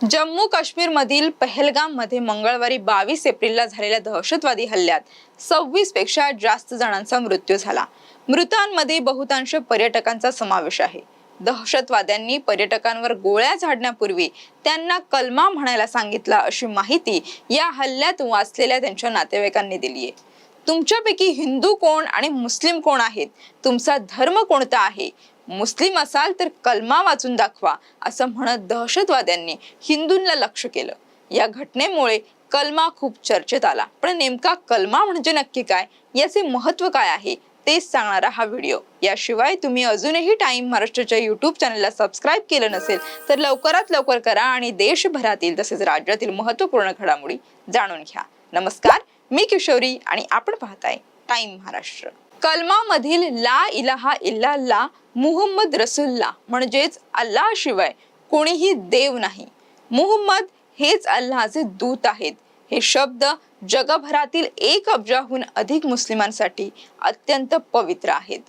जम्मू काश्मीर मधील पहलगाममध्ये मंगळवारी बावीस एप्रिलला झालेल्या दहशतवादी हल्ल्यात सव्वीसपेक्षा जास्त जणांचा मृत्यू झाला. मृतांमध्ये बहुतांश पर्यटकांचा समावेश आहे. दहशतवाद्यांनी पर्यटकांवर गोळ्या झाडण्यापूर्वी त्यांना कलमा म्हणायला सांगितला अशी माहिती या हल्ल्यात वाचलेल्या त्यांच्या नातेवाईकांनी दिली आहे तुमच्यापैकी हिंदू कोण आणि मुस्लिम कोण आहेत? तुमचा धर्म कोणता आहे? मुस्लिम असाल तर कलमा वाचून दाखवा असं म्हणत दहशतवाद्यांनी हिंदूंना लक्ष केलं. या घटनेमुळे कलमा खूप चर्चेत आला. पण नेमका कलमा म्हणजे नक्की काय? याचे महत्त्व काय आहे? तेच सांगणारा हा व्हिडिओ. याशिवाय तुम्ही अजूनही टाइम महाराष्ट्राच्या युट्यूब चॅनलला सबस्क्राईब केलं नसेल तर लवकरात लवकर करा आणि देशभरातील तसेच राज्यातील महत्त्वपूर्ण घडामोडी जाणून घ्या. नमस्कार मी किशोरी आणि आपण पाहताय टाइम महाराष्ट्र. कलमामधील ला इलाहा इल्ला मुहम्मद रसुल्ला म्हणजेच अल्लाह शिवाय कोणीही देव नाही. मुहम्मद हेच अल्लाहचे दूत आहेत. हे शब्द जगभरातील एक अब्जाहून अधिक मुस्लिमांसाठी अत्यंत पवित्र आहेत.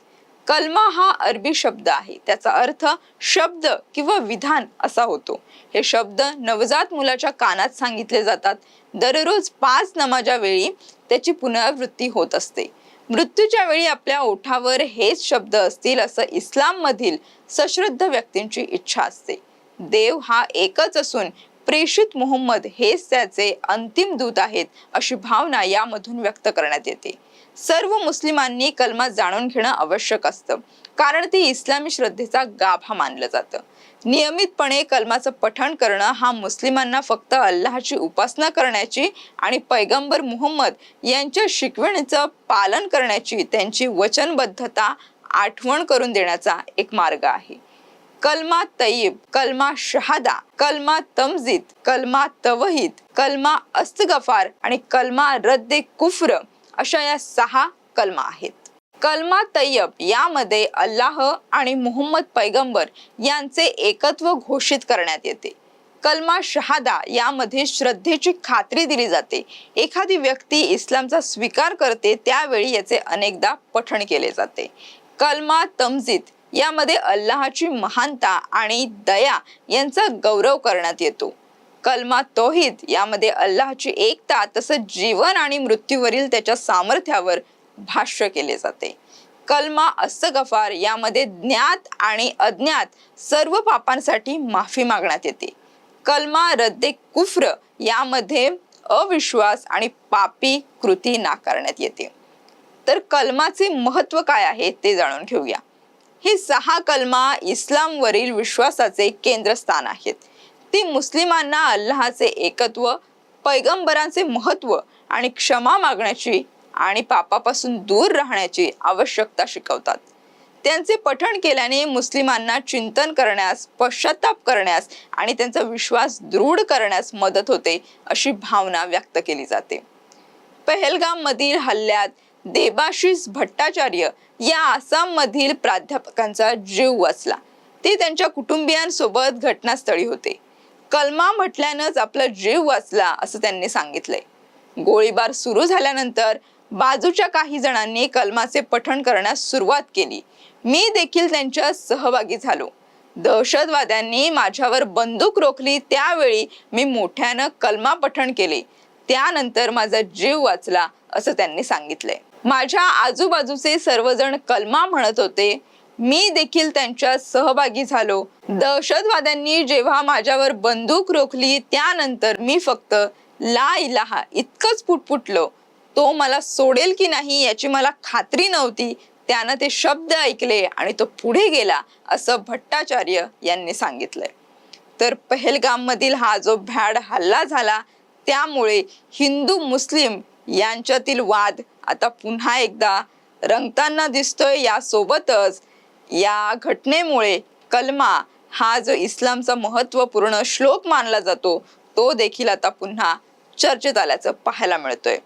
कलमा हा अरबी शब्द आहे. त्याचा अर्थ शब्द किंवा विधान असा होतो. हे शब्द नवजात मुलाच्या कानात सांगितले जातात. दररोज पाच नमाजावेळी त्याची पुनरावृत्ती होत असते. मृत्यूच्या वेळी आपल्या ओठावर हेच शब्द असतील असं इस्लाम मधील सश्रद्ध व्यक्तींची इच्छा असते. देव हा एकच असून प्रेषित मोहम्मद हेच त्याचे अंतिम दूत आहेत अशी भावना यामधून व्यक्त करण्यात येते. सर्व मुस्लिमांनी कलमा जाणून घेणं आवश्यक असतं कारण ते इस्लामी श्रद्धेचा गाभा मानलं जातं. नियमितपणे कलमाचं पठण करणं हा मुस्लिमांना फक्त अल्लाहची उपासना करण्याची आणि पैगंबर मुहम्मद यांच्या शिकवणीचं पालन करण्याची त्यांची वचनबद्धता आठवण करून देण्याचा एक मार्ग आहे. कलमा तय्यब कलमा शहादा कलमा तमजीत कलमा तवहीद कलमा अस्तगफार आणि कलमा रद्दे कुफ्र अशा या सहा कलमा आहेत. कलमा तय्यब यामध्ये अल्लाह आणि मोहम्मद पैगंबर यांचे एकत्व घोषित करण्यात येते. कलमा शहादा यामध्ये श्रद्धेची खात्री दिली जाते. एखादी व्यक्ती इस्लामचा स्वीकार करते त्यावेळी याचे अनेकदा पठण केले जाते. कलमा तमजीद यामध्ये अल्लाहची महानता आणि दया यांचा गौरव करण्यात येतो. कलमा तोहिद यामध्ये अल्लाहची एकता तसंच जीवन आणि मृत्यूवरील त्याच्या सामर्थ्यावर भाष्य केले जाते. कलमा अस्सगफार यामध्ये ज्ञात आणि अज्ञात सर्व पापांसाठी माफी मागण्यात येते. कलमा रद्दे कुफ्र यामध्ये अविश्वास आणि पापी कृती नाकारण्यात येते. तर कलमाचे महत्त्व काय आहे ते जाणून घेऊया. हे सहा कलमा इस्लामवरील विश्वासाचे केंद्रस्थान आहेत. ती मुस्लिमांना अल्लाचे एकत्व पैगंबरांचे महत्त्व आणि क्षमा मागण्याची आणि पापापासून दूर राहण्याची आवश्यकता शिकवतात. त्यांचे पठण केल्याने मुस्लिमांना चिंतन करण्यास पश्चाताप करण्यास आणि त्यांचा विश्वास दृढ करण्यास मदत होते अशी भावना व्यक्त केली जाते. पहलगाम मधील हल्ल्यात देबाशिष भट्टाचार्य या आसाम मधील प्राध्यापकांचा जीव वाचला. ते त्यांच्या कुटुंबियांसोबत घटनास्थळी होते. कलमा म्हटल्यानंच आपला जीव वाचला असं त्यांनी सांगितलंय. गोळीबार सुरू झाल्यानंतर बाजूच्या काही जणांनी कलमाचे पठण करण्यास सुरुवात केली. मी देखील त्यांच्या सहभागी झालो. दहशतवाद्यांनी माझ्यावर बंदूक रोखली. त्यावेळी मी मोठ्यानं कलमा पठण केले. त्यानंतर माझा जीव वाचला असं त्यांनी सांगितलंय माझ्या आजूबाजूचे सर्वजण कलमा म्हणत होते. मी देखील त्यांच्यात सहभागी झालो. दहशतवाद्यांनी जेव्हा माझ्यावर बंदूक रोखली त्यानंतर मी फक्त ला इलाहा इतकंच पुटपुटलो. तो मला सोडेल की नाही याची मला खात्री नव्हती. त्यानं ते शब्द ऐकले आणि तो पुढे गेला असं भट्टाचार्य यांनी सांगितलंय. तर पहलगाममधील हा जो भ्याड हल्ला झाला त्यामुळे हिंदू मुस्लिम यांच्यातील वाद आता पुन्हा एकदा रंगताना दिसतोय. यासोबतच या घटनेमुळे कलमा हा जो इस्लामचा महत्त्वपूर्ण श्लोक मानला जातो तो देखील आता पुन्हा चर्चेत आल्याचं पाहायला मिळतोय.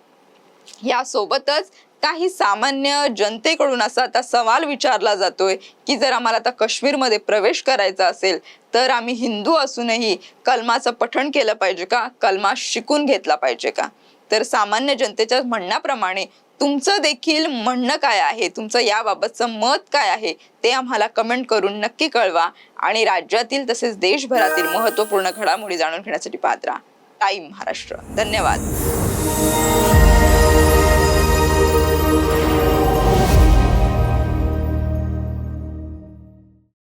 यासोबतच काही सामान्य जनतेकडून असा आता सवाल विचारला जातोय की जर आम्हाला आता काश्मीरमध्ये प्रवेश करायचा असेल तर आम्ही हिंदू असूनही कलमाचं पठण केलं पाहिजे का? कलमा शिकून घेतला पाहिजे का? तर सामान्य जनतेच्या म्हणण्याप्रमाणे तुमचं देखील म्हणणं काय आहे? तुमचं याबाबतचं मत काय आहे? ते आम्हाला कमेंट करून नक्की कळवा आणि राज्यातील तसेच देशभरातील महत्त्वपूर्ण घडामोडी जाणून घेण्यासाठी पाहत राहा. टाईम महाराष्ट्र. धन्यवाद.